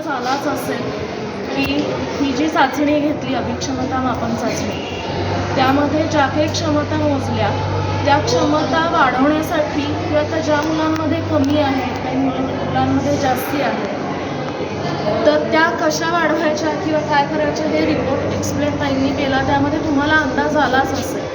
अंदाज आलाच असेल की ही जी चाचणी घेतली अभिक्षमता मापन चाचणी त्यामध्ये ज्या काही क्षमता मोजल्या त्या क्षमता वाढवण्यासाठी किंवा त्या ज्या मुलांमध्ये कमी आहे काही मुलांमध्ये जास्ती आहे तर त्या कशा वाढवायच्या किंवा काय करायच्या हे रिपोर्ट एक्सप्लेन ताईंनी केला. त्यामध्ये तुम्हाला अंदाज आलाच असेल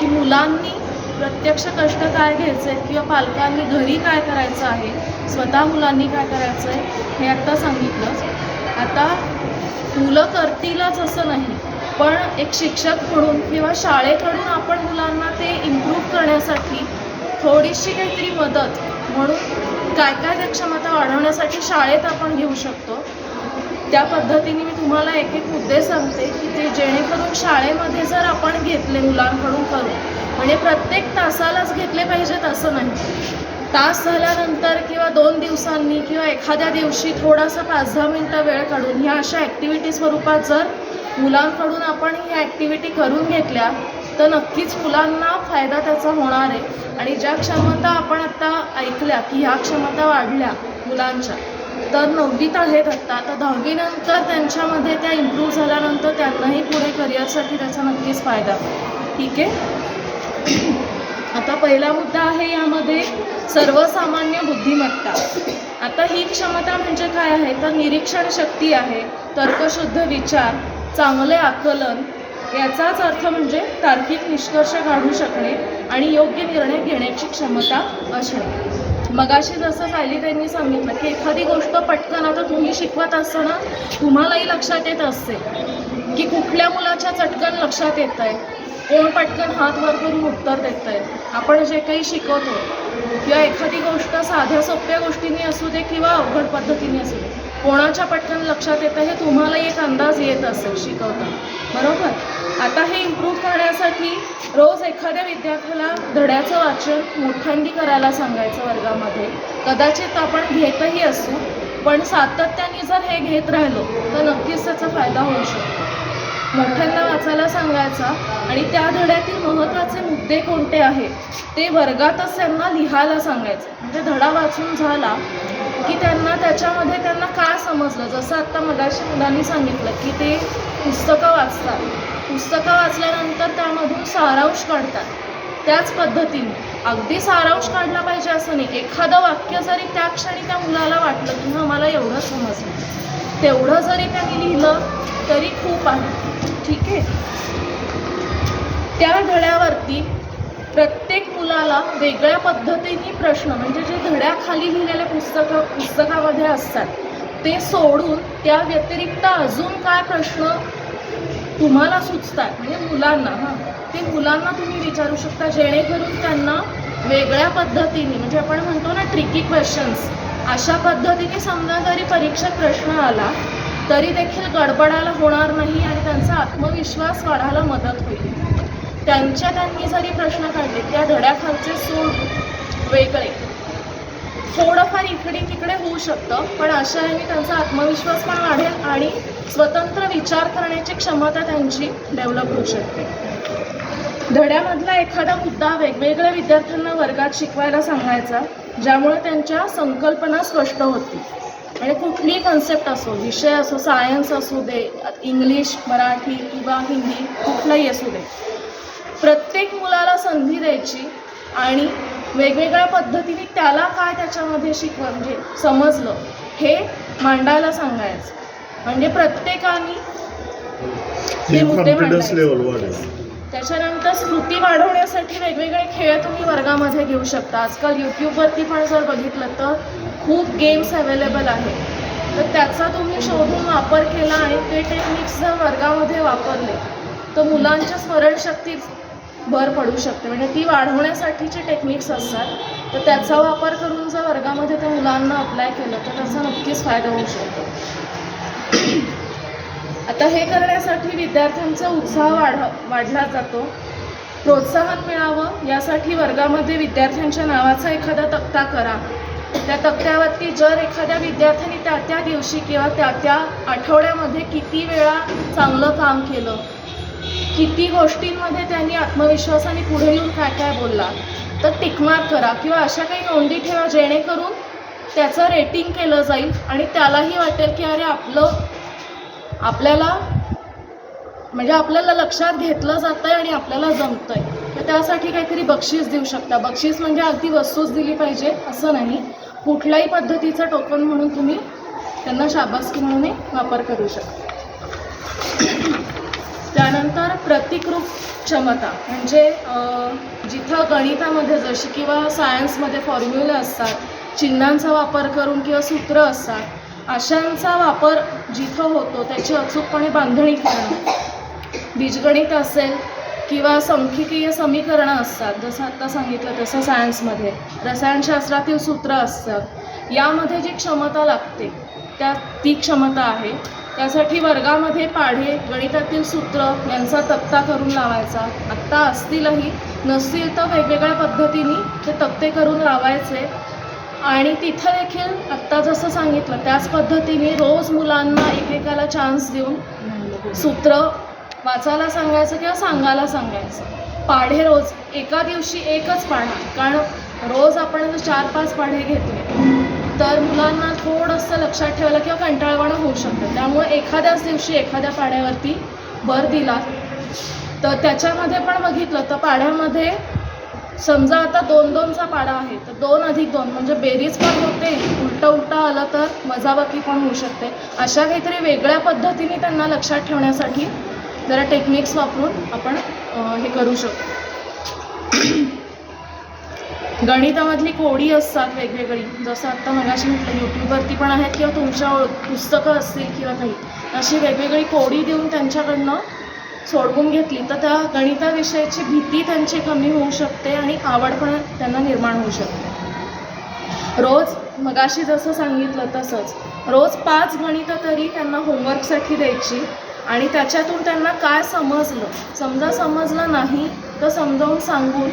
की मुलांनी प्रत्यक्ष कष्ट काय घ्यायचे आहेत किंवा पालकांनी घरी काय करायचं आहे स्वतः मुलांनी काय करायचं आहे हे आत्ता सांगितलंच आता मुलं करतीलच असं नाही पण एक शिक्षक म्हणून किंवा शाळेकडून आपण मुलांना ते इम्प्रूव्ह करण्यासाठी थोडीशी काहीतरी मदत म्हणून काय काय त्या क्षमता वाढवण्यासाठी शाळेत आपण घेऊ शकतो. त्या पद्धतीने मी तुम्हाला एक एक मुद्दे सांगते की ते जेणेकरून शाळेमध्ये जर आपण घेतले मुलांकडून करून म्हणजे प्रत्येक तासालाच घेतले पाहिजेत असं नाही. तास झाल्यानंतर किंवा दोन दिवसांनी किंवा एखाद्या दिवशी थोडासा पाच दहा मिनटं वेळ काढून ह्या अशा ॲक्टिव्हिटी स्वरूपात जर मुलांकडून आपण ह्या ॲक्टिव्हिटी करून घेतल्या तर नक्कीच मुलांना फायदा त्याचा होणार आहे. आणि ज्या क्षमता आपण आत्ता ऐकल्या की ह्या क्षमता वाढल्या मुलांच्या तर नववीत आहेत आत्ता तर दहावीनंतर त्यांच्यामध्ये त्या इम्प्रूव्ह झाल्यानंतर त्यांनाही पुढे करिअरसाठी त्याचा नक्कीच फायदा. ठीक आहे? आता पहिला मुद्दा आहे यामध्ये सर्वसामान्य बुद्धिमत्ता. आता ही क्षमता म्हणजे काय आहे? तर निरीक्षण शक्ती आहे तर्कशुद्ध विचार चांगले आकलन याचाच अर्थ म्हणजे तार्किक निष्कर्ष काढू शकणे आणि योग्य निर्णय घेण्याची क्षमता असणे. मगाशी जसं सायली त्यांनी सांगितलं की एखादी गोष्ट पटकन आता तुम्ही शिकवत असताना तुम्हालाही लक्षात येत असते की कुठल्या मुलाच्या चटकन लक्षात येत आहे कोण पटकन हात वर करून उत्तर देत आहे आपण जे काही शिकवतो किंवा एखादी गोष्ट साध्या सोप्या गोष्टींनी असू दे किंवा अवघड पद्धतीने असू दे कोणाच्या पटकन लक्षात येतं हे तुम्हालाही एक अंदाज येत असेल शिकवता बरोबर? आता हे इम्प्रूव्ह करण्यासाठी रोज एखाद्या विद्यार्थ्याला धड्याचं वाचन मोठ्यांदी करायला सांगायचं वर्गामध्ये. कदाचित आपण घेतही असू पण सातत्याने जर हे घेत राहिलो तर नक्कीच त्याचा फायदा होऊ शकतो. मोठ्यांना वाचायला सांगायचा आणि त्या धड्यातील महत्त्वाचे मुद्दे कोणते आहेत ते वर्गातच त्यांना लिहायला सांगायचं. म्हणजे धडा वाचून झाला की त्यांना त्याच्यामध्ये त्यांना काय समजलं? जसं आत्ता मगाशी मुलांनी सांगितलं की ते पुस्तकं वाचतात. पुस्तकं वाचल्यानंतर त्यामधून सारांश काढतात. त्याच पद्धतीने अगदी सारांश काढला पाहिजे असं नाही एखादं वाक्य जरी त्या क्षणी त्या मुलाला वाटलं की हां मला एवढं समजलं. तेवढं जरी त्यांनी लिहिलं तरी खूप आहे. ठीक आहे? त्या धड्यावरती प्रत्येक मुलाला वेगळ्या पद्धतीने प्रश्न म्हणजे जे धड्याखाली लिहिलेले पुस्तकं पुस्तकामध्ये असतात ते सोडून त्या व्यतिरिक्त अजून काय प्रश्न तुम्हाला सुचतात म्हणजे मुलांना हां. ते मुलांना तुम्ही विचारू शकता जेणेकरून त्यांना वेगळ्या पद्धतीने म्हणजे आपण म्हणतो ना ट्रिकी क्वेश्चन्स अशा पद्धतीने समजा जरी परीक्षेत प्रश्न आला तरी देखील गडबडायला होणार नाही आणि त्यांचा आत्मविश्वास वाढायला मदत होईल. त्यांच्या त्यांनी जरी प्रश्न काढले त्या धड्याखालचे सोड वेगळे. थोडंफार इकडे तिकडे होऊ शकतं पण अशा ह्याने त्यांचा आत्मविश्वास पण वाढेल आणि स्वतंत्र विचार करण्याची क्षमता त्यांची डेव्हलप होऊ शकते. धड्यामधला एखादा मुद्दा वेगवेगळ्या विद्यार्थ्यांना वर्गात शिकवायला सांगायचा ज्यामुळे त्यांच्या संकल्पना स्पष्ट होतील. आणि कुठलीही कन्सेप्ट असो विषय असो सायन्स असू दे इंग्लिश मराठी किंवा हिंदी कुठलाही असू दे. प्रत्येक मुलाला संधी द्यायची आणि वेगवेगळ्या पद्धतीने त्याला काय त्याच्यामध्ये शिकवा म्हणजे समजलं हे मांडायला सांगायचं. म्हणजे प्रत्येकाने मुद्दे मांडायचे. त्याच्यानंतर स्मृती वाढवण्यासाठी वेगवेगळे खेळ तुम्ही वर्गामध्ये घेऊ शकता. आजकाल यूट्यूबवरती पण जर बघितलं तर खूप गेम्स अवेलेबल आहेत. तर त्याचा तुम्ही शोधून वापर केला आणि ते टेक्निक्स जर वर्गामध्ये वापरले तर मुलांच्या स्मरणशक्तीत भर पडू शकते. म्हणजे ती वाढवण्यासाठीचे टेक्निक्स असतात. तर त्याचा वापर करून जर वर्गामध्ये त्या मुलांना अप्लाय केलं तर त्याचा नक्कीच फायदा होऊ शकतो. आता हे करण्यासाठी विद्यार्थ्यांचा उत्साह वाढ वाढला जातो. प्रोत्साहन मिळावं यासाठी वर्गामध्ये विद्यार्थ्यांच्या नावाचा एखादा तक्ता करा. त्या तक्त्यावरती जर एखाद्या विद्यार्थ्यांनी त्या त्या दिवशी किंवा त्या त्या आठवड्यामध्ये किती वेळा चांगलं काम केलं किती गोष्टींमध्ये त्यांनी आत्मविश्वासाने पुढे येऊन काय काय बोलला तर टिकमार्क करा किंवा अशा काही नोंदी ठेवा जेणेकरून त्याचं रेटिंग केलं जाईल आणि त्यालाही वाटेल की अरे आपलं आपल्याला म्हणजे आपल्याला लक्षात घेतलं जातं आहे आणि आपल्याला जमतं आहे तर त्यासाठी काहीतरी बक्षीस देऊ शकता. बक्षीस म्हणजे अगदी वस्तूच दिली पाहिजे असं नाही. कुठल्याही पद्धतीचं टोकन म्हणून तुम्ही त्यांना शाबासकी म्हणून वापर करू शकता. त्यानंतर प्रतिकृप क्षमता म्हणजे जिथं गणितामध्ये जशी किंवा सायन्समध्ये फॉर्म्युले असतात चिन्हांचा वापर करून किंवा सूत्र असतात अशांचा वापर जिथं होतो त्याची अचूकपणे बांधणी करणं. बीजगणित असेल किंवा सांख्यिकीय समीकरणं असतात जसं आत्ता सांगितलं तसं सायन्समध्ये रसायनशास्त्रातील सूत्र असतात यामध्ये जी क्षमता लागते त्या ती क्षमता आहे. त्यासाठी वर्गामध्ये पाढे गणितातील सूत्र यांचा तक्ता करून लावायचा. आत्ता असतीलही नसतील तर वेगवेगळ्या पद्धतीने ते तक्ते करून लावायचे. आणि तिथं देखील आत्ता जसं सांगितलं त्याच पद्धतीने रोज मुलांना एकेकाला चान्स देऊन सूत्र वाचायला सांगायचं किंवा सांगायला सांगायचं. पाढे रोज एका दिवशी एकच पाढा. कारण रोज आपण जर चार पाच पाढे घेतले तर मुलांना थोडंसं लक्षात ठेवायला किंवा कंटाळवाणं होऊ शकतं. त्यामुळे एखाद्याच दिवशी एखाद्या पाढ्यावरती भर दिला. तर त्याच्यामध्ये पण बघितलं तर पाढ्यामध्ये समजा आता दोन दोनचा पाडा आहे तर दोन अधिक दोन म्हणजे बेरीज पण होते उलटं उलटं आलं तर मजाबाकी पण होऊ शकते. अशा काहीतरी वेगळ्या पद्धतीने त्यांना लक्षात ठेवण्यासाठी जरा टेक्निक्स वापरून आपण हे करू शकतो. गणितामधली कोडी असतात वेगवेगळी जसं आत्ता मगाशी म्हटलं यूट्यूबवरती पण आहेत किंवा तुमच्या ओळ पुस्तकं असतील किंवा काही अशी वेगवेगळी कोडी देऊन त्यांच्याकडनं सोडवून घेतली तर त्या गणिताविषयीची भीती त्यांची कमी होऊ शकते आणि आवड पण त्यांना निर्माण होऊ शकते. रोज मगाशी जसं सांगितलं तसंच रोज पाच गणितं तरी त्यांना होमवर्कसाठी द्यायची आणि त्याच्यातून त्यांना काय समजलं? समजा समजलं नाही तर समजावून सांगून.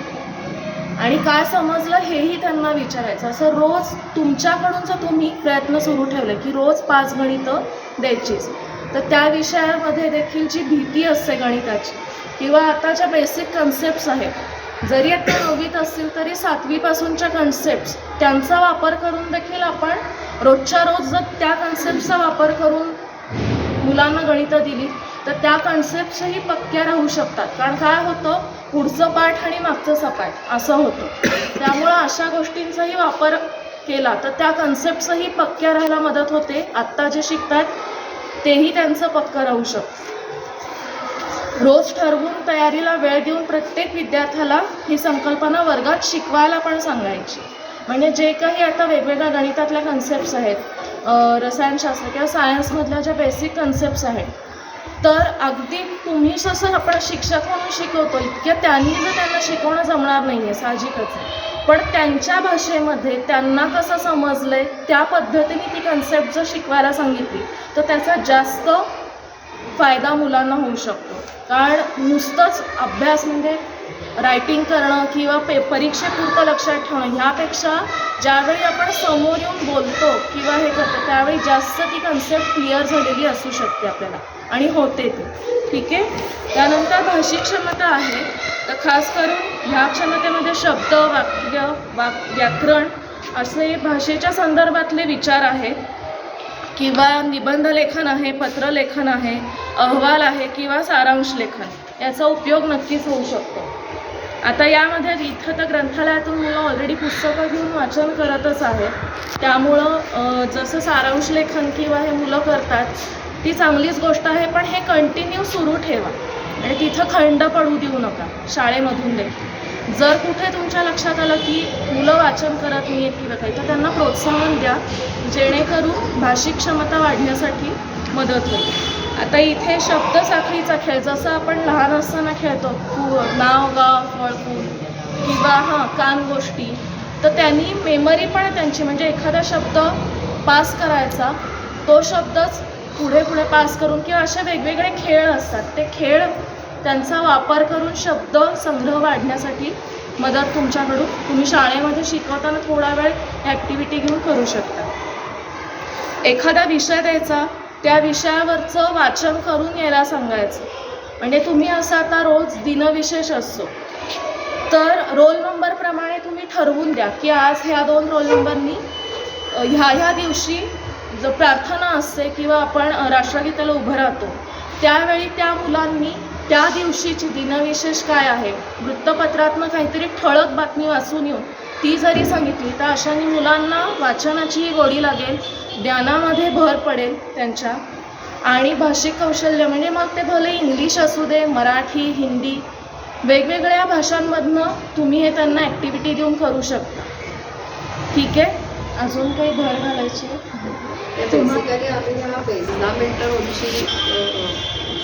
आणि काय समजलं हेही त्यांना विचारायचं. असं रोज तुमच्याकडून जर तुम्ही प्रयत्न सुरू ठेवले की रोज पाच गणितं द्यायचीच तर त्या विषयामध्ये देखील जी भीती असते गणिताची किंवा आताच्या बेसिक कन्सेप्ट्स आहेत जरी आता नववीत असतील तरी सातवीपासूनच्या कन्सेप्ट्स त्यांचा वापर करून देखील आपण रोजच्या रोज जर त्या कन्सेप्टचा वापर करून मुलांना गणितं दिली तर त्या कन्सेप्ट्सही पक्क्या राहू शकतात. कारण काय होतं पुढचं पाठ आणि मागचं सपाट असं होतं. त्यामुळं अशा गोष्टींचाही वापर केला तर त्या कन्सेप्ट्सही पक्क्या राहायला मदत होते. आत्ता जे शिकतात तेही त्यांचं पक्कं राहू शकतं रोज ठरवून तयारीला वेळ देऊन प्रत्येक विद्यार्थ्याला ही संकल्पना वर्गात शिकवायला पण सांगायची म्हणजे जे काही आता वेगवेगळ्या गणितातल्या कन्सेप्ट्स आहेत रसायनशास्त्र किंवा सायन्समधल्या ज्या बेसिक कन्सेप्ट्स आहेत तर अगदी तुम्ही जसं आपण शिक्षक म्हणून शिकवतो इतक्या त्यांनी जर त्यांना शिकवणं जमणार नाही आहे साहजिकच आहे. पण त्यांच्या भाषेमध्ये त्यांना कसं समजलंय त्या पद्धतीने ती कन्सेप्ट जर शिकवायला सांगितली तर त्याचा जास्त फायदा मुलांना होऊ शकतो. कारण नुसतंच अभ्यास म्हणजे रायटिंग करणं किंवा पे परीक्षेपुरतं लक्षात ठेवणं ह्यापेक्षा ज्यावेळी आपण समोर येऊन बोलतो किंवा हे करतो त्यावेळी जास्त ती कन्सेप्ट क्लिअर झालेली असू शकते आपल्याला. आणि होते ती. ठीक आहे? त्यानंतर भाषिक क्षमता आहे. तर खास करून ह्या क्षमतेमध्ये शब्द वाक्य वाक व्याकरण असे भाषेच्या संदर्भातले विचार आहेत. किंवा निबंध लेखन आहे पत्रलेखन आहे अहवाल आहे किंवा सारांश लेखन याचा उपयोग नक्कीच होऊ शकतो. आता यामध्ये इथं तर ग्रंथालयातून मुलं ऑलरेडी पुस्तकं घेऊन वाचन करतच आहेत. त्यामुळं जसं सारांश लेखन किंवा हे मुलं करतात ती चांगलीच गोष्ट आहे पण हे कंटिन्यू सुरू ठेवा. आणि तिथं खंड पडू देऊ नका शाळेमधून देखील. जर कुठे तुमच्या लक्षात आलं की मुलं वाचन करत नाही आहेत किंवा काही तर त्यांना प्रोत्साहन द्या जेणेकरून भाषिक क्षमता वाढण्यासाठी मदत होईल. आता इथे शब्दसाखळीचा खेळ जसं आपण लहान असताना खेळतो फू नाव गाव फळ किंवा हां कान गोष्टी तर त्यांनी मेमरी पण त्यांची म्हणजे एखादा शब्द पास करायचा तो शब्दच पुढे पुढे पास करून किंवा असे वेगवेगळे खेळ असतात. ते खेळ त्यांचा वापर करून शब्द संग्रह वाढण्यासाठी मदत तुमच्याकडून. तुम्ही शाळेमध्ये शिकवताना थोडा वेळ ॲक्टिव्हिटी घेऊन करू शकता. एखादा विषय द्यायचा त्या विषयावरचं वाचन करून यायला सांगायचं. म्हणजे तुम्ही असं आता रोज दिनविशेष असतो तर रोल नंबरप्रमाणे तुम्ही ठरवून द्या की आज ह्या दोन रोल नंबरनी ह्या ह्या दिवशी जो प्रार्थना असते किंवा आपण राष्ट्रगीताला उभं राहतो त्यावेळी त्या मुलांनी त्या दिवशीची दिनविशेष काय आहे? वृत्तपत्रातनं काहीतरी ठळक बातमी वाचून येऊन ती जरी सांगितली तर अशाने मुलांना वाचनाचीही गोडी लागेल ज्ञानामध्ये भर पडेल त्यांच्या. आणि भाषिक कौशल्य म्हणजे मग ते भले इंग्लिश असू दे मराठी हिंदी वेगवेगळ्या भाषांमधनं तुम्ही हे त्यांना ॲक्टिव्हिटी देऊन करू शकता. ठीक आहे? अजून काही भर घालायची बेसिकली आम्ही ह्या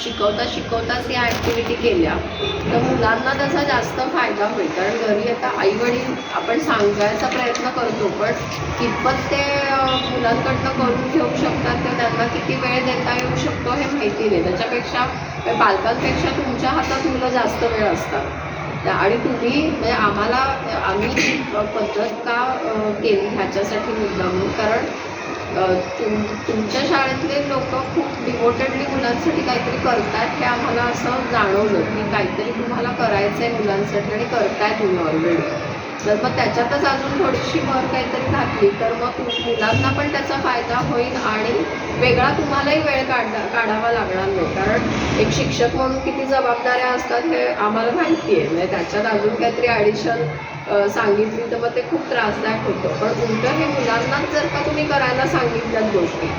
शिकवता शिकवताच या ॲक्टिव्हिटी केल्या. तर मुलांना त्याचा जास्त फायदा होईल. कारण घरी आता आईवडील आपण सांगायचा प्रयत्न करतो पण कितपत ते मुलांकडनं करून घेऊ शकतात ते त्यांना किती वेळ देता येऊ शकतो हे माहिती नाही. त्याच्यापेक्षा पालकांपेक्षा तुमच्या हातात मुलं जास्त वेळ असतात. आणि तुम्ही म्हणजे आम्हाला आम्ही पद्धत का केली ह्याच्यासाठी मुद्दा म्हणून कारण तुम तुमच्या शाळेतले लोक खूप डिवोटेडली मुलांसाठी काहीतरी करतायत हे आम्हाला असं जाणवलं. की काहीतरी तुम्हाला करायचं आहे मुलांसाठी आणि करताय तुम्ही ऑलरेडी तर मग त्याच्यातच अजून थोडीशी भर काहीतरी घातली. तर मग मुलांना पण त्याचा फायदा होईल आणि वेगळा तुम्हालाही वेळ काढा काढावा लागणार नाही. कारण एक शिक्षक म्हणून किती जबाबदाऱ्या असतात हे आम्हाला माहिती आहे म्हणजे त्याच्यात अजून काहीतरी ॲडिशन सांगितली तर मग ते खूप त्रासदायक होतं. पण उलटं हे मुलांनाच जर का तुम्ही करायला सांगितल्यात गोष्टी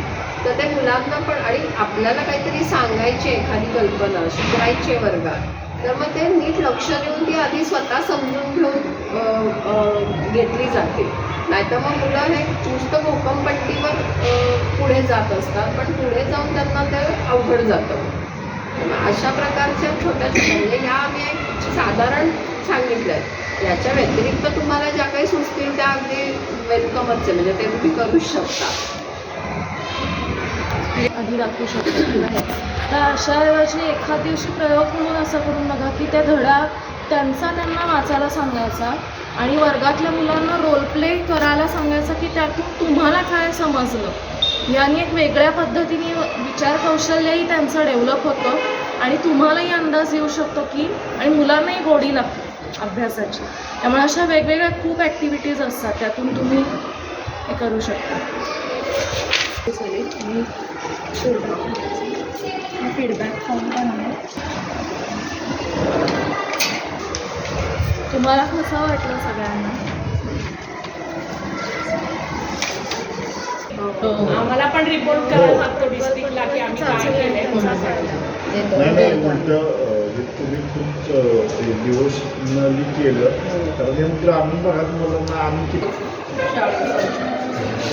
तर ते मुलांना पण आणि आपल्याला काहीतरी सांगायची एखादी कल्पना शिकवायची आहे वर्गात तर मग ते नीट लक्ष देऊन ती आधी स्वतः समजून घेऊन घेतली जाते. नाहीतर मग मुलं हे नुसतं भोकमपट्टीवर पुढे जात असतात पण पुढे जाऊन त्यांना ते अवघड जातं. अशा प्रकारच्या छोट्या छोट्या म्हणजे ह्या आम्ही एक साधारण सांगितलं याच्या व्यतिरिक्त तुम्हाला ज्या काही सुचतील त्या अगदी वेलकमच आहे. म्हणजे ते तुम्ही करूच शकता. आधी दाखवू शकतो किंवा हे. तर अशाऐवजी एखाद दिवशी प्रयोग म्हणून असं करून बघा की त्या धडा त्यांचा त्यांना वाचायला सांगायचा आणि वर्गातल्या मुलांना रोल प्ले करायला सांगायचा की त्यातून तुम्हाला काय समजलं. याने एक वेगळ्या पद्धतीने विचार कौशल्यही त्यांचं डेव्हलप होतं आणि तुम्हालाही अंदाज येऊ शकतो की आणि मुलांनाही गोडी लागते. अभ्यासाची. त्यामुळे अशा वेगवेगळ्या खूप ॲक्टिव्हिटीज असतात त्यातून तुम्ही हे करू शकता. फीडबॅक फॉर्म पण आहे. तुम्हाला कसं वाटलं सगळ्यांना? आम्हाला पण रिपोर्ट करायला लागतो डिस्ट्रिक्टला की आम्ही काय केलंय. हे तुम्ही खूप डिवोशनली केलं. कारण हे ग्रामीण भागात मुलांना आम्ही